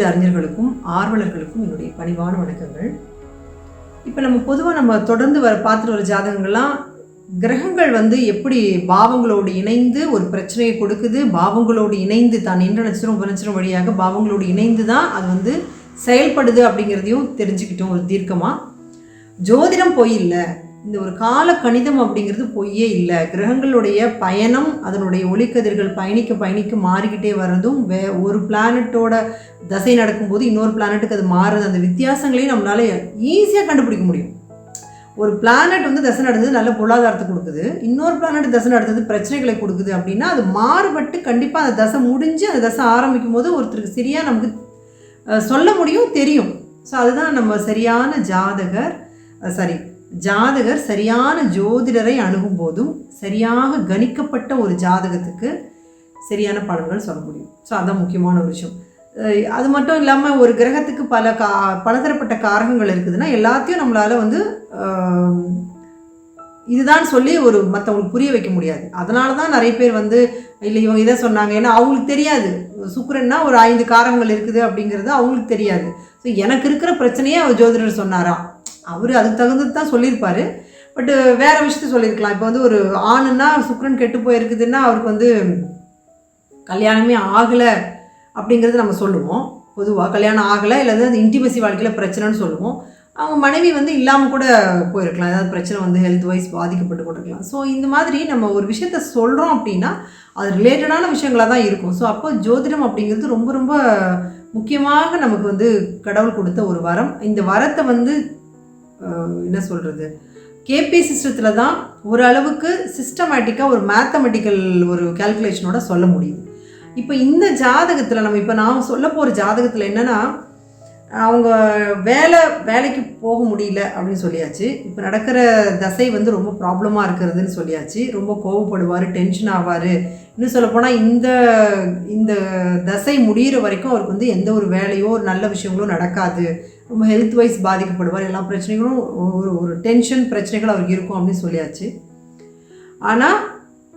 ஜோதிட அறிஞர்களுக்கும் ஆர்வலர்களுக்கும் என்னுடைய பணிவான வணக்கங்கள். இப்போ நம்ம பொதுவாக நம்ம தொடர்ந்து வர பார்த்துட்டு வர ஜாதகங்கள்லாம் கிரகங்கள் வந்து எப்படி பாவங்களோடு இணைந்து ஒரு பிரச்சனையை கொடுக்குது பாவங்களோடு இணைந்து தான் நின்ற நட்சத்திரம் உபநட்சத்திரம் வழியாக பாவங்களோடு இணைந்து தான் அது வந்து செயல்படுது அப்படிங்கிறதையும் தெரிஞ்சுக்கிட்டோம் ஒரு தீர்க்கமாக ஜோதிடம் போய் இல்லை இந்த ஒரு கால கணிதம் அப்படிங்கிறது பொய்யே இல்லை. கிரகங்களுடைய பயணம் அதனுடைய ஒளிக்கதிர்கள் பயணிக்க பயணிக்க மாறிக்கிட்டே வர்றதும் வே ஒரு பிளானட்டோட தசை நடக்கும்போது இன்னொரு பிளானட்டுக்கு அது மாறுறது அந்த வித்தியாசங்களையும் நம்மளால ஈஸியாக கண்டுபிடிக்க முடியும். ஒரு பிளானட் வந்து தசை நடந்தது நல்ல பொருளாதாரத்தை கொடுக்குது. இன்னொரு பிளானட் தசை நடந்தது பிரச்சனைகளை கொடுக்குது அப்படின்னா அது மாறுபட்டு கண்டிப்பாக அந்த தசை முடிஞ்சு அந்த தசை ஆரம்பிக்கும் போது ஒருத்தருக்கு சரியாக நமக்கு சொல்ல முடியும் தெரியும். ஸோ அதுதான் நம்ம சரியான ஜாதகர் சாரி ஜாதகர் சரியான ஜோதிடரை அணுகும் போதும் சரியாக கணிக்கப்பட்ட ஒரு ஜாதகத்துக்கு சரியான பலன்கள் சொல்ல முடியும். ஸோ அதான் முக்கியமான ஒரு விஷயம். அது மட்டும் இல்லாமல் ஒரு கிரகத்துக்கு பல கா பலதரப்பட்ட காரகங்கள் இருக்குதுன்னா எல்லாத்தையும் நம்மளால் வந்து இதுதான் சொல்லி ஒரு மற்றவங்களுக்கு புரிய வைக்க முடியாது. அதனால தான் நிறைய பேர் வந்து இல்லை இவங்க இதை சொன்னாங்க ஏன்னா அவங்களுக்கு தெரியாது. சுக்கரன்னா ஒரு ஐந்து காரகங்கள் இருக்குது அப்படிங்கிறது அவங்களுக்கு தெரியாது. ஸோ எனக்கு இருக்கிற பிரச்சனையே அவர் ஜோதிடர் சொன்னாராம் அவர் அதுக்கு தகுந்தது தான் சொல்லியிருப்பார். பட்டு வேற விஷயத்த சொல்லியிருக்கலாம். இப்போ வந்து ஒரு ஆணுன்னா சுக்ரன் கெட்டு போயிருக்குதுன்னா அவருக்கு வந்து கல்யாணமே ஆகலை அப்படிங்கிறது நம்ம சொல்லுவோம். பொதுவாக கல்யாணம் ஆகலை இல்லை அது இன்டிமசி வாழ்க்கையில் பிரச்சனைன்னு சொல்லுவோம். அவங்க மனைவி வந்து இல்லாமல் கூட போயிருக்கலாம். ஏதாவது பிரச்சனை வந்து ஹெல்த் வைஸ் பாதிக்கப்பட்டு கூட இருக்கலாம் ஸோ இந்த மாதிரி நம்ம ஒரு விஷயத்த சொல்கிறோம் அப்படின்னா அது ரிலேட்டடான விஷயங்களாக தான் இருக்கும். ஸோ அப்போ ஜோதிடம் அப்படிங்கிறது ரொம்ப ரொம்ப முக்கியமாக நமக்கு வந்து கடவுள் கொடுத்த ஒரு வரம். இந்த வரத்தை வந்து என்ன சொல்கிறது கேபி சிஸ்டத்தில் தான் ஓரளவுக்கு சிஸ்டமேட்டிக்காக ஒரு மேத்தமெட்டிக்கல் ஒரு கேல்குலேஷனோட சொல்ல முடியுது. இப்போ இந்த ஜாதகத்தில் நம்ம இப்போ நான் சொல்ல போகிற ஜாதகத்தில் என்னென்னா அவங்க வேலை வேலைக்கு போக முடியல அப்படின்னு சொல்லியாச்சு. இப்போ நடக்கிற தசை வந்து ரொம்ப ப்ராப்ளமாக இருக்கிறதுன்னு சொல்லியாச்சு. ரொம்ப கோவப்படுவார் டென்ஷன் ஆவார். இன்னும் சொல்லப்போனால் இந்த இந்த தசை முடிகிற வரைக்கும் அவருக்கு வந்து எந்த ஒரு வேலையோ ஒரு நல்ல விஷயங்களோ நடக்காது. ரொம்ப ஹெல்த் வைஸ் பாதிக்கப்படுவார். எல்லா பிரச்சனைகளும் ஒரு ஒரு டென்ஷன் பிரச்சனைகள் அவருக்கு இருக்கும் அப்படின்னு சொல்லியாச்சு. ஆனால்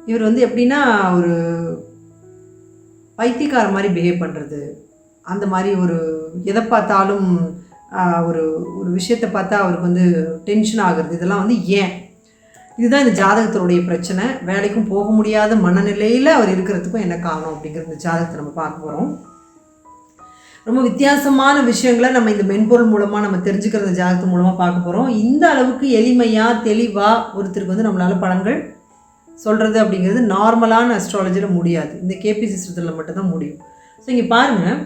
இவர் வந்து எப்படின்னா ஒரு பைத்தியக்கார மாதிரி பிஹேவ் பண்ணுறது அந்த மாதிரி ஒரு எதை பார்த்தாலும் ஒரு ஒரு விஷயத்தை பார்த்தா அவருக்கு வந்து டென்ஷன் ஆகுறது. இதெல்லாம் வந்து ஏன்? இதுதான் இந்த ஜாதகத்தினுடைய பிரச்சனை. வேலைக்கும் போக முடியாத மனநிலையில் அவர் இருக்கிறதுக்கும் என்ன காரணம் அப்படிங்கிற இந்த ஜாதகத்தை நம்ம பார்க்க போகிறோம் ரொம்ப வித்தியாசமான விஷயங்களை நம்ம இந்த மென்பொருள் மூலமாக நம்ம தெரிஞ்சுக்கிற ஜாதகத்து மூலமாக பார்க்க போகிறோம் இந்த அளவுக்கு எளிமையாக தெளிவாக ஒருத்தருக்கு வந்து நம்மளால் பலன்கள் சொல்கிறது அப்படிங்கிறது நார்மலான அஸ்ட்ராலஜியில் முடியாது. இந்த கேபி சிஸ்டத்தில் மட்டும்தான் முடியும். ஸோ இங்கே பாருங்கள்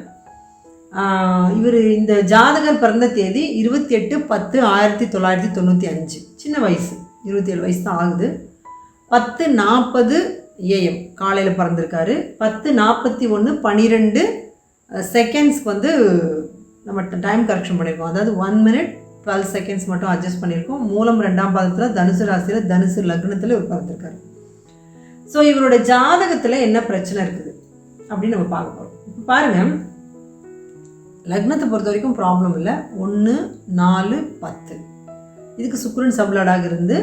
இவர் இந்த ஜாதகர் பிறந்த தேதி இருபத்தி எட்டு பத்து ஆயிரத்தி தொள்ளாயிரத்தி தொண்ணூற்றி அஞ்சு. சின்ன வயசு. இருபத்தி ஏழு வயசு தான் ஆகுது. பத்து நாற்பது ஏஎம் காலையில் பிறந்திருக்காரு. பத்து நாற்பத்தி ஒன்று பன்னிரெண்டு செகண்ட்ஸ்க்கு வந்து நம்ம டைம் கரெக்ஷன் பண்ணியிருக்கோம் அதாவது ஒன் மினிட் டுவெல் செகண்ட்ஸ் மட்டும் அட்ஜஸ்ட் பண்ணியிருக்கோம் மூலம் ரெண்டாம் பாதத்தில் தனுசு ராசியில் தனுசு லக்னத்தில் இவர் பிறந்திருக்காரு ஸோ இவரோட ஜாதகத்தில் என்ன பிரச்சனை இருக்குது அப்படின்னு நம்ம பார்க்க போகிறோம் இப்போ பாருங்கள் லக்னத்தை பொறுத்த வரைக்கும் ப்ராப்ளம் இல்லை. ஒன்று நாலு பத்து. இதுக்கு சுக்கிரன் சபலாடாக இருந்து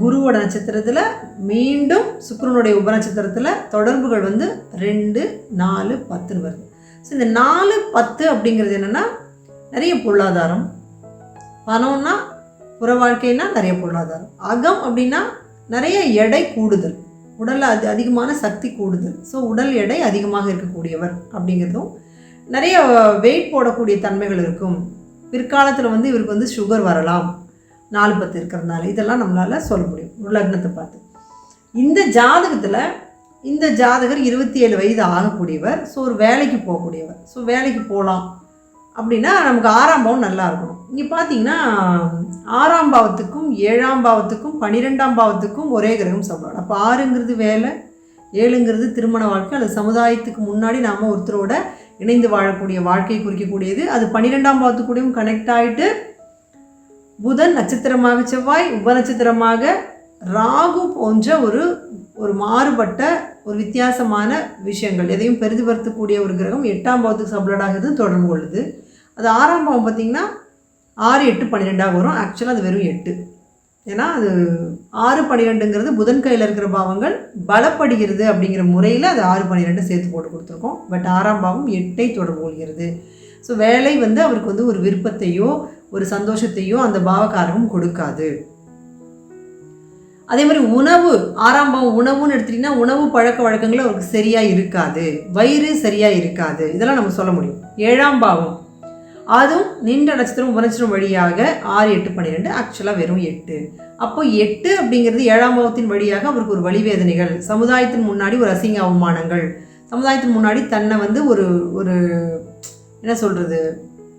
குருவோட நட்சத்திரத்தில் மீண்டும் சுக்கிரனுடைய உபநட்சத்திரத்தில் தொடர்புகள் வந்து ரெண்டு நாலு பத்துன்னு வருது. ஸோ இந்த நாலு பத்து அப்படிங்கிறது என்னென்னா நிறைய பொருளாதாரம். பணம்னா புற வாழ்க்கைனா நிறைய பொருளாதாரம். அகம் அப்படின்னா நிறைய எடை கூடுதல். உடலில் அது அதிகமான சக்தி கூடுதல். ஸோ உடல் எடை அதிகமாக இருக்கக்கூடியவர் அப்படிங்கிறதும் நிறைய வெயிட் போடக்கூடிய தன்மைகள் இருக்கும். பிற்காலத்தில் வந்து இவருக்கு வந்து சுகர் வரலாம். நாலு பத்து இருக்கிறதுனால. இதெல்லாம் நம்மளால் சொல்ல முடியும். லக்னத்தை பார்த்து. இந்த ஜாதகத்தில் இந்த ஜாதகர் இருபத்தி ஏழு வயது ஆகக்கூடியவர் ஸோ ஒரு வேலைக்கு போகக்கூடியவர். ஸோ வேலைக்கு போகலாம் அப்படின்னா நமக்கு ஆறாம் பாவம் நல்லா இருக்கணும். இங்கே பார்த்தீங்கன்னா ஆறாம் பாவத்துக்கும் ஏழாம் பாவத்துக்கும் பன்னிரெண்டாம் பாவத்துக்கும் ஒரே கிரகம் சாப்பிடலாம் அப்போ ஆறுங்கிறது வேலை ஏழுங்கிறது திருமண வாழ்க்கை. அல்லது சமுதாயத்துக்கு முன்னாடி நாம் ஒருத்தரோட இணைந்து வாழக்கூடிய வாழ்க்கையை குறிக்கக்கூடியது. அது பன்னிரெண்டாம் பாவத்துக்கூடயும் கனெக்ட் ஆகிட்டு புதன் நட்சத்திரமாக செவ்வாய் உப நட்சத்திரமாக ராகு போன்ற ஒரு ஒரு மாறுபட்ட ஒரு வித்தியாசமான விஷயங்கள். எதையும் பெரிதுபடுத்தக்கூடிய ஒரு கிரகம் எட்டாம் பாவத்துக்கு சப்ளடாகிறது தொடர்பு கொள்ளுது. அது ஆறாம் பாவம் பார்த்திங்கன்னா ஆறு எட்டு பன்னிரெண்டாக வரும். ஆக்சுவலாக அது வெறும் எட்டு. ஏன்னா அது ஆறு பன்னிரெண்டுங்கிறது புதன் கையில் இருக்கிற பாவங்கள் பலப்படுகிறது அப்படிங்கிற முறையில் அது ஆறு பன்னிரெண்டு சேர்த்து போட்டு கொடுத்துருக்கோம். பட் ஆறாம் பாவம் எட்டை தொடர்பு கொள்கிறது. ஸோ வேலை வந்து அவருக்கு வந்து ஒரு விருப்பத்தையோ ஒரு சந்தோஷத்தையோ அந்த பாவக்காரகம் கொடுக்காது. அதே மாதிரி உணவு ஆறாம் பாவம் உணவுன்னு எடுத்துட்டிங்கன்னா உணவு பழக்க வழக்கங்கள் அவருக்கு சரியாக இருக்காது. வயிறு சரியாக இருக்காது. இதெல்லாம் நம்ம சொல்ல முடியும். ஏழாம் பாவம். அதுவும் நின்ற நட்சத்திரம் உபநட்சத்திரம் வழியாக ஆறு எட்டு பன்னிரெண்டு ஆக்சுவலாக வெறும் எட்டு. அப்போ எட்டு அப்படிங்கிறது ஏழாம் பாவத்தின் வழியாக அவருக்கு ஒரு வழிவேதனைகள். சமுதாயத்தின் முன்னாடி ஒரு அசிங்க அவமானங்கள். சமுதாயத்தின் முன்னாடி தன்னை வந்து ஒரு ஒரு என்ன சொல்கிறது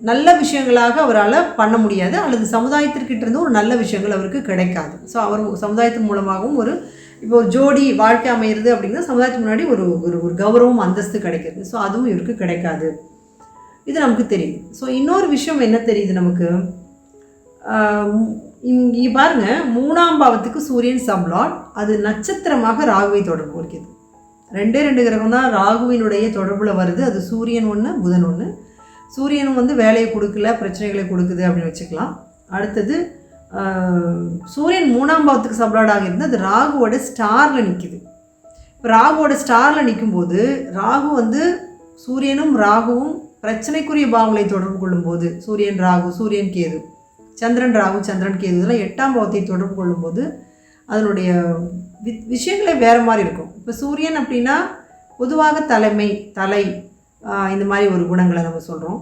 நல்ல விஷயங்களாக அவரால் பண்ண முடியாது. அல்லது சமுதாயத்திற்கிட்ட இருந்து ஒரு நல்ல விஷயங்கள் அவருக்கு கிடைக்காது. ஸோ அவர் சமுதாயத்தின் மூலமாகவும் ஒரு இப்போ ஒரு ஜோடி வாழ்க்கை அமையிறது அப்படின்னா சமுதாயத்துக்கு முன்னாடி ஒரு ஒரு ஒரு கௌரவம் அந்தஸ்து கிடைக்கிறது. ஸோ அதுவும் இவருக்கு கிடைக்காது. இது நமக்கு தெரியுது. ஸோ இன்னொரு விஷயம் என்ன தெரியுது நமக்கு? இங்கே பாருங்க. மூணாம் பாவத்துக்கு சூரியன் சம்லாட் அது நட்சத்திரமாக ராகுவை தொடர்பு கொள்கிறது. ரெண்டே ரெண்டு கிரகம் தான் ராகுவினுடைய தொடர்பில் வருது. அது சூரியன் ஒன்று புதன் ஒன்று சூரியனும் வந்து வேலையை கொடுக்கல பிரச்சனைகளை கொடுக்குது அப்படின்னு வச்சுக்கலாம். அடுத்தது சூரியன் மூணாம் பாவத்துக்கு சப்ளாடாக இருந்தால் அது ராகுவோட ஸ்டாரில் நிற்கிது இப்போ ராகுவோட ஸ்டாரில் நிற்கும்போது ராகு வந்து சூரியனும் ராகுவும் பிரச்சனைக்குரிய பாவங்களை தொடர்பு கொள்ளும்போது சூரியன் ராகு சூரியன் கேது சந்திரன் ராகு சந்திரன் கேது இதெல்லாம் எட்டாம் பாவத்தை தொடர்பு கொள்ளும்போது அதனுடைய வி விஷயங்களே வேறு மாதிரி இருக்கும். இப்போ சூரியன் அப்படின்னா பொதுவாக தலைமை தலை இந்த மாதிரி ஒரு குணங்களை நம்ம சொல்கிறோம்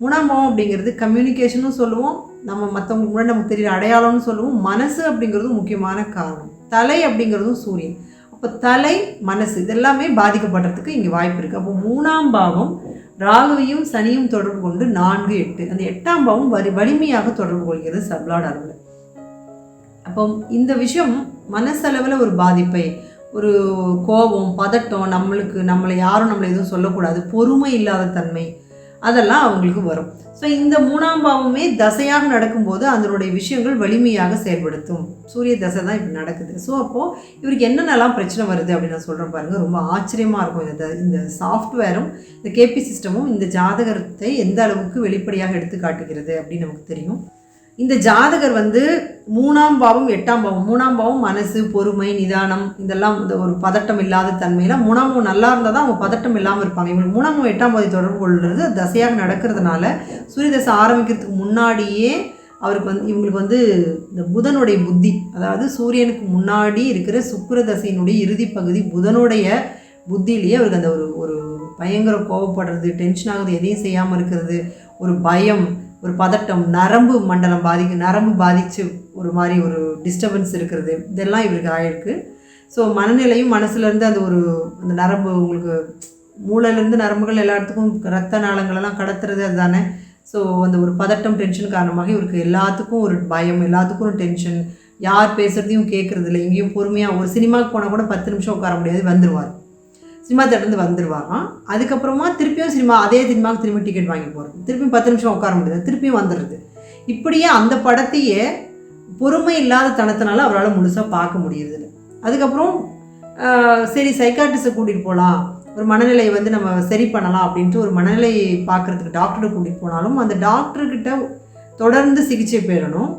மூணாம் அப்படிங்கிறது கம்யூனிகேஷனும் சொல்லுவோம். நம்ம மற்றவங்க முன்னாடி நமக்கு தெரியுற அடையாளம்னு சொல்லுவோம். மனசு அப்படிங்கிறதும் முக்கியமான காரணம். தலை அப்படிங்கிறதும் சூரியன். அப்போ தலை மனசு இதெல்லாமே பாதிக்கப்படுறதுக்கு இங்கே வாய்ப்பு இருக்குது அப்போ மூணாம் பாவம் ராகுவையும் சனியும் தொடர்பு கொண்டு நான்கு எட்டு. அந்த எட்டாம் பாவம் வரி வலிமையாக தொடர்பு கொள்கிறது சப்ளாட் அளவில் அப்போ இந்த விஷயம் மனசளவில் ஒரு பாதிப்பை ஒரு கோபம் பதட்டம் நம்மளுக்கு நம்மளை யாரும் நம்மளை எதுவும் சொல்லக்கூடாது பொறுமை இல்லாத தன்மை அதெல்லாம் அவங்களுக்கு வரும். ஸோ இந்த மூணாம் பாவமே தசையாக நடக்கும்போது அதனுடைய விஷயங்கள் வலிமையாக செயல்படுத்தும். சூரிய தசை தான் இப்போ நடக்குது. ஸோ அப்போது இவருக்கு என்னென்னலாம் பிரச்சனை வருது அப்படின்னு நான் சொல்கிறேன் பாருங்கள் ரொம்ப ஆச்சரியமாக இருக்கும் இந்த இந்த சாஃப்ட்வேரும் இந்த கேபி சிஸ்டமும் இந்த ஜாதகத்தை எந்த அளவுக்கு வெளிப்படையாக எடுத்து காட்டுகிறது அப்படின்னு நமக்கு தெரியும். இந்த ஜாதகர் வந்து மூணாம் பாவம் எட்டாம் பாவம். மூணாம் பாவம் மனசு பொறுமை நிதானம் இதெல்லாம் இந்த ஒரு பதட்டம் இல்லாத தன்மையில் மூணாம் பாவம் நல்லா இருந்தால் தான் அவங்க பதட்டம் இல்லாமல் இருப்பாங்க. இவங்க மூணாம் பாவம் எட்டாம் பாவத்தை தொடர்பு கொள்வது தசையாக நடக்கிறதுனால சூரிய தசை ஆரம்பிக்கிறதுக்கு முன்னாடியே அவருக்கு வந்து இவங்களுக்கு வந்து இந்த புதனுடைய புத்தி அதாவது சூரியனுக்கு முன்னாடி இருக்கிற சுக்கர தசையினுடைய இறுதி பகுதி புதனுடைய புத்தியிலேயே அவருக்கு அந்த ஒரு ஒரு பயங்கர கோவப்படுறது டென்ஷன் ஆகுது எதையும் செய்யாமல் இருக்கிறது ஒரு பயம் ஒரு பதட்டம் நரம்பு மண்டலம் பாதிக்கு நரம்பு பாதித்து ஒரு மாதிரி ஒரு டிஸ்டர்பன்ஸ் இருக்கிறது. இதெல்லாம் இவருக்கு ஆயிருக்கு. ஸோ மனநிலையும் மனசுலேருந்து அந்த ஒரு அந்த நரம்பு உங்களுக்கு மூளையிலேருந்து நரம்புகள் எல்லா இடத்துக்கும் ரத்த நாளங்களெல்லாம் கடத்துறது அதுதானே? ஸோ அந்த ஒரு பதட்டம் டென்ஷன் காரணமாக இவருக்கு எல்லாத்துக்கும் ஒரு பயம் எல்லாத்துக்கும் ஒரு டென்ஷன் யார் பேசுகிறதையும் கேட்குறது இல்லை எங்கேயும் பொறுமையாக ஒரு சினிமாவுக்கு போனால் கூட பத்து நிமிஷம் உட்கார முடியாது வந்துடுவார் சினிமா தேட்டர்ந்து வந்துடுவாராம் அதுக்கப்புறமா திருப்பியும் சினிமா அதே சினிமாவுக்கு திரும்பி டிக்கெட் வாங்கி போகிறது திருப்பியும் பத்து நிமிஷம் உட்கார முடியாது. திருப்பியும் வந்துடுறது இப்படியே அந்த படத்தையே பொறுமை இல்லாத தனத்தினால அவரால் முழுசாக பார்க்க முடியுது அதுக்கப்புறம் சரி சைக்காட்டிஸ்ட்டை கூட்டிகிட்டு போகலாம் ஒரு மனநிலையை வந்து நம்ம சரி பண்ணலாம் அப்படின்ட்டு ஒரு மனநிலை பார்க்குறதுக்கு டாக்டரை கூட்டிகிட்டு போனாலும் அந்த டாக்டர்கிட்ட தொடர்ந்து சிகிச்சை பெறணும்.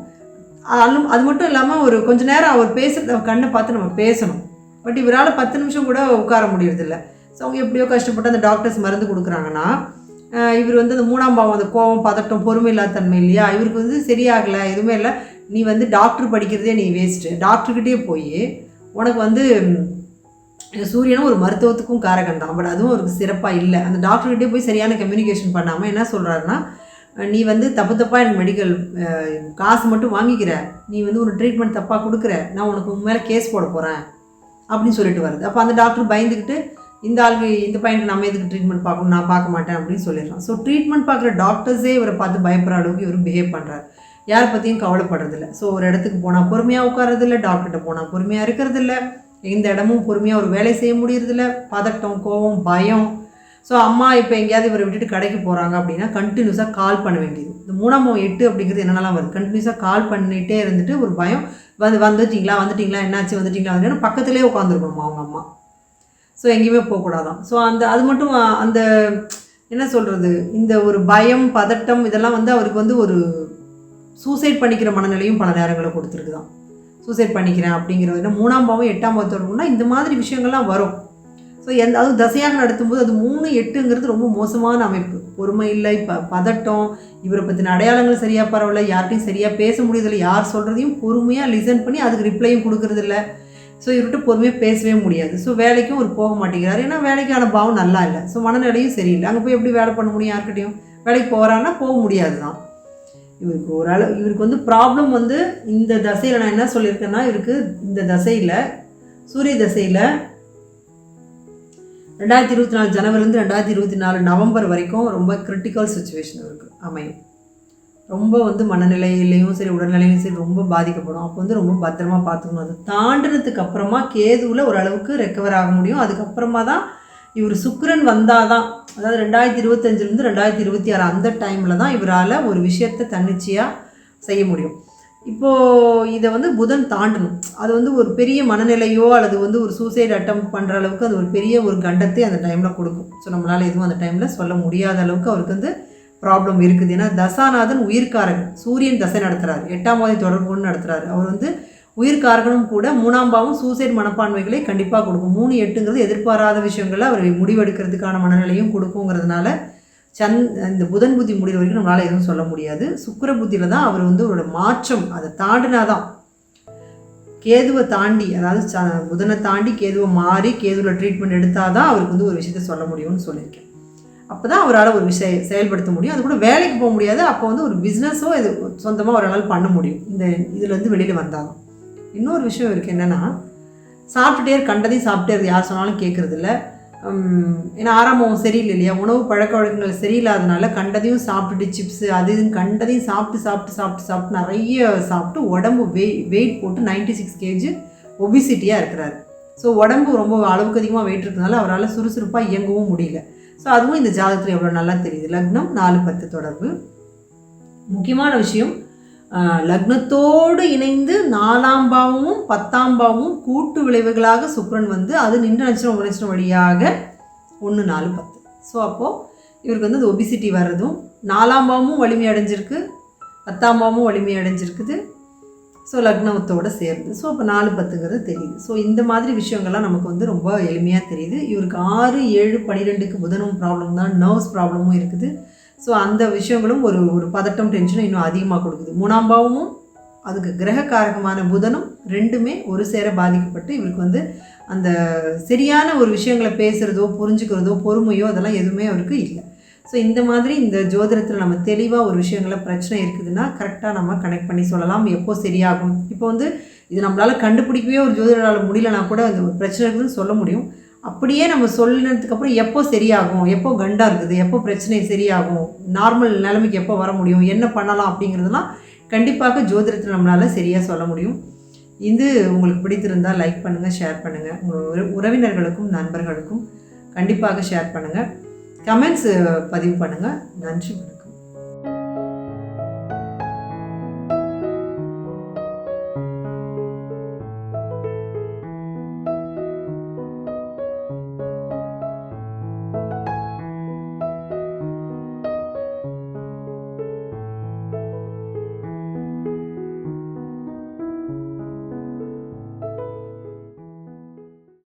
அது மட்டும் இல்லாமல் ஒரு கொஞ்ச நேரம் அவர் பேசுகிறத கண்ணை பார்த்து நம்ம பேசணும். பட் இவரால் பத்து நிமிஷம் கூட உட்கார முடியறதில்ல. ஸோ அவங்க எப்படியோ கஷ்டப்பட்டு அந்த டாக்டர்ஸ் மருந்து கொடுக்குறாங்கன்னா இவர் வந்து அந்த மூணாம் பாவம் அந்த கோவம் பதட்டம் பொறுமை இல்லாத தன்மை இல்லையா? இவருக்கு வந்து சரியாகலை எதுவுமே இல்லை. நீ வந்து டாக்டர் படிக்கிறதே நீ வேஸ்ட்டு டாக்டர்கிட்டே போய் உனக்கு வந்து சூரியனும் ஒரு மருத்துவத்துக்கும் காரகம் தான். பட் அதுவும் அவருக்கு சிறப்பாக இல்லை. அந்த டாக்டர்கிட்டே போய் சரியான கம்யூனிகேஷன் பண்ணாமல் என்ன சொல்கிறாருன்னா நீ வந்து தப்பு தப்பாக எனக்கு மெடிக்கல் காசு மட்டும் வாங்கிக்கிற. நீ வந்து ஒரு ட்ரீட்மெண்ட் தப்பாக கொடுக்குற. நான் உனக்கு உன் மேலே கேஸ் போட போகிறேன் அப்படின்னு சொல்லிட்டு வருது. அப்போ அந்த டாக்டர் பயந்துக்கிட்டு இந்த ஆளுக்கு இந்த பையனுக்கு நம்ம எதுக்கு ட்ரீட்மெண்ட் பார்க்கணும்? நான் பார்க்க மாட்டேன் அப்படின்னு சொல்லிடுறான். ஸோ ட்ரீட்மெண்ட் பார்க்குற டாக்டர்ஸே இவரை பார்த்து பயப்படுற அளவுக்கு இவர் பிஹேவ் பண்ணுறாரு யாரை பற்றியும் கவலைப்படுறதில்ல. ஸோ ஒரு இடத்துக்கு போனால் பொறுமையாக உட்காரதில்ல டாக்டர்கிட்ட போனால் பொறுமையாக இருக்கிறதில்ல. எந்த இடமும் பொறுமையாக ஒரு வேலை செய்ய முடியறதில்ல. பதட்டம் கோபம் பயம். ஸோ அம்மா இப்போ எங்கேயாவது இவரை விட்டுட்டு கடைக்கு போகிறாங்க அப்படின்னா கண்டினியூஸாக கால் பண்ண வேண்டியது. இந்த மூணாம் எட்டு அப்படிங்கிறது என்னென்னலாம் வருது? கண்டினியூஸாக கால் பண்ணிகிட்டே இருந்துட்டு ஒரு பயம் வந்து வந்துட்டீங்களா வந்துட்டீங்களா என்னாச்சு வந்துட்டீங்களா வந்துட்டீங்கன்னா பக்கத்துலேயே உட்காந்துருக்கணும் அவங்க அம்மா. ஸோ எங்கேயுமே போகக்கூடாதான். ஸோ அந்த அது மட்டும் அந்த என்ன சொல்கிறது இந்த ஒரு பயம் பதட்டம் இதெல்லாம் வந்து அவருக்கு வந்து ஒரு சூசைட் பண்ணிக்கிற மனநிலையும் பல நேரங்களில் கொடுத்துருக்கு தான் சூசைட் பண்ணிக்கிறேன் அப்படிங்கிறது. என்ன மூணாம் பாவம் எட்டாம் பாவத்தோடனா இந்த மாதிரி விஷயங்கள்லாம் வரும். ஸோ எந்த அதுவும் தசையாக நடத்தும்போது அது மூணு எட்டுங்கிறது ரொம்ப மோசமான அமைப்பு. பொறுமை இல்லை ப பதட்டம் இவரை பற்றின அடையாளங்கள் சரியாக பரவாயில்ல யார்கிட்டையும் சரியாக பேச முடியதில்லை யார் சொல்கிறதையும் பொறுமையாக லிசன் பண்ணி அதுக்கு ரிப்ளையும் கொடுக்குறதில்ல. ஸோ இவர்கிட்ட பொறுமையாக பேசவே முடியாது. ஸோ வேலைக்கும் அவர் போக மாட்டேங்கிறாரு. ஏன்னா வேலைக்கான பாவம் நல்லா இல்லை. ஸோ மனநிலையும் சரியில்லை. அங்கே போய் எப்படி வேலை பண்ண முடியும் யார்கிட்டையும்? வேலைக்கு போகிறான்னா போக முடியாது தான். இவருக்கு ஓரளவு இவருக்கு வந்து ப்ராப்ளம் வந்து இந்த தசையில் நான் என்ன சொல்லியிருக்கேன்னா இவருக்கு இந்த தசையில் சூரிய தசையில் ரெண்டாயிரத்தி இருபத்தி நாலு ஜனவரிலேருந்து ரெண்டாயிரத்தி இருபத்தி நாலு நவம்பர் வரைக்கும் ரொம்ப கிரிட்டிக்கல் சுச்சுவேஷன் இருக்குது அமையும். ரொம்ப வந்து மனநிலையிலையும் சரி உடல்நிலையும் சரி ரொம்ப பாதிக்கப்படும். அப்போ வந்து ரொம்ப பத்திரமா பார்த்துக்கணும். அது தாண்டினதுக்கு அப்புறமா கேதுவில் ஓரளவுக்கு ரெக்கவர் ஆக முடியும். அதுக்கப்புறமா தான் இவர் சுக்கரன் வந்தால் தான் அதாவது ரெண்டாயிரத்தி இருபத்தஞ்சிலேருந்து ரெண்டாயிரத்தி இருபத்தி ஆறு அந்த டைமில் தான் இவரால் ஒரு விஷயத்தை தன்னிச்சையாக செய்ய முடியும். இப்போது இதை வந்து புதன் தாண்டணும். அது வந்து ஒரு பெரிய மனநிலையோ அல்லது வந்து ஒரு சூசைட் அட்டம் பண்ணுற அளவுக்கு அது ஒரு பெரிய ஒரு கண்டத்தை அந்த டைமில் கொடுக்கும். ஸோ நம்மளால் எதுவும் அந்த டைமில் சொல்ல முடியாத அளவுக்கு அவருக்கு வந்து ப்ராப்ளம் இருக்குது. ஏன்னா தசாநாதன் உயிர்காரகன். சூரியன் தசை நடத்துகிறார் எட்டாம் பாதி தொடர்புன்னு நடத்துகிறாரு அவர் வந்து உயிர்காரகனும் கூட மூணாம் பாவம் சூசைட் மனப்பான்மைகளை கண்டிப்பாக கொடுக்கும். மூணு எட்டுங்கிறது எதிர்பாராத விஷயங்களை அவர் முடிவெடுக்கிறதுக்கான மனநிலையும் கொடுக்குங்கிறதுனால சந் இந்த புதன் புத்தி முடிகிற வரைக்கும் நம்மளால் எதுவும் சொல்ல முடியாது. சுக்கர புத்தியில் தான் அவர் வந்து அவரோட மாற்றம் அதை தாண்டினாதான். கேதுவை தாண்டி அதாவது ச- புதனை தாண்டி கேதுவை மாறி கேதுவில் ட்ரீட்மெண்ட் எடுத்தால் தான் அவருக்கு வந்து ஒரு விஷயத்த சொல்ல முடியும்னு சொல்லியிருக்கேன். அப்போ தான் அவரால் ஒரு விஷயம் செயல்படுத்த முடியும். அது கூட வேலைக்கு போக முடியாது. அப்போ வந்து ஒரு பிஸ்னஸோ இது சொந்தமாக அவரால் பண்ண முடியும். இந்த இதுலேருந்து வெளியில் வந்தால் இன்னொரு விஷயம் இருக்குது என்னென்னா சாப்பிட்டுட்டே கண்டதையும் சாப்பிட்டே யார் சொன்னாலும் கேட்குறதில்ல ஏன்னா ஆறாமம் சரியில்லை இல்லையா உணவு பழக்க வழக்கங்கள் சரியில்லாதனால கண்டதையும் சாப்பிட்டுட்டு சிப்ஸு அது இதுன்னு கண்டதையும் சாப்பிட்டு சாப்பிட்டு சாப்பிட்டு சாப்பிட்டு நிறைய சாப்பிட்டு உடம்பு வெய் வெயிட் போட்டு 96 சிக்ஸ் கேஜி ஒபிசிட்டியாக இருக்கிறாரு. ஸோ உடம்பு ரொம்ப அளவுக்கு அதிகமாக வெயிட் இருக்கிறதுனால அவரால் சுறுசுறுப்பாக இயங்கவும் முடியல. ஸோ அதுவும் இந்த ஜாதகத்தில் எவ்வளோ நல்லா தெரியுது. லக்னம் நாலு பத்து தொடர்பு. முக்கியமான விஷயம் லக்னத்தோடு இணைந்து நாலாம் பாவமும் பத்தாம் பாவமும் கூட்டு விளைவுகளாக சுக்கரன் வந்து அது நின்ற நட்சத்திரம் உப நட்சத்திரம் வழியாக ஒன்று நாலு பத்து. ஸோ அப்போது இவருக்கு வந்து அது ஒபிசிட்டி வர்றதும் நாலாம் பாவமும் வலிமை அடைஞ்சிருக்கு பத்தாம் பாவமும் வலிமை அடைஞ்சிருக்குது. ஸோ லக்னத்தோடு சேர்ந்து. ஸோ அப்போ நாலு பத்துங்கிறது தெரியுது. ஸோ இந்த மாதிரி விஷயங்கள்லாம் நமக்கு வந்து ரொம்ப எளிமையாக தெரியுது. இவருக்கு ஆறு ஏழு பன்னிரெண்டுக்கு புதனும் ப்ராப்ளம் தான் நர்வ்ஸ் ப்ராப்ளமும் இருக்குது. ஸோ அந்த விஷயங்களும் ஒரு ஒரு பதட்டம் டென்ஷனும் இன்னும் அதிகமாக கொடுக்குது. மூணாம் பாவமும் அதுக்கு கிரகக்காரகமான புதனும் ரெண்டுமே ஒரு சேர பாதிக்கப்பட்டு இவருக்கு வந்து அந்த சரியான ஒரு விஷயங்களை பேசுகிறதோ புரிஞ்சுக்கிறதோ பொறுமையோ அதெல்லாம் எதுவுமே அவருக்கு இல்லை. ஸோ இந்த மாதிரி இந்த ஜோதிடத்தில் நம்ம தெளிவாக ஒரு விஷயங்கள பிரச்சனை இருக்குதுன்னா கரெக்டாக நம்ம கனெக்ட் பண்ணி சொல்லலாம். எப்போ சரியாகும்? இப்போ வந்து இது நம்மளால் கண்டுபிடிக்கவே ஒரு ஜோதிடரால் முடியலனா கூட அந்த ஒரு பிரச்சனை இருக்குதுன்னு சொல்ல முடியும். அப்படியே நம்ம சொல்லினதுக்கப்புறம் எப்போ சரியாகும்? எப்போ கண்டாக இருக்குது? எப்போ பிரச்சனை சரியாகும்? நார்மல் நிலைமைக்கு எப்போ வர முடியும்? என்ன பண்ணலாம் அப்படிங்கிறதுலாம் கண்டிப்பாக ஜோதிடத்தில் நம்மளால் சரியாக சொல்ல முடியும். இது உங்களுக்கு பிடித்திருந்தால் லைக் பண்ணுங்கள் ஷேர் பண்ணுங்கள் உங்கள் உற- உறவினர்களுக்கும் நண்பர்களுக்கும் கண்டிப்பாக ஷேர் பண்ணுங்கள் கமெண்ட்ஸ் பதிவு பண்ணுங்கள் நன்றி.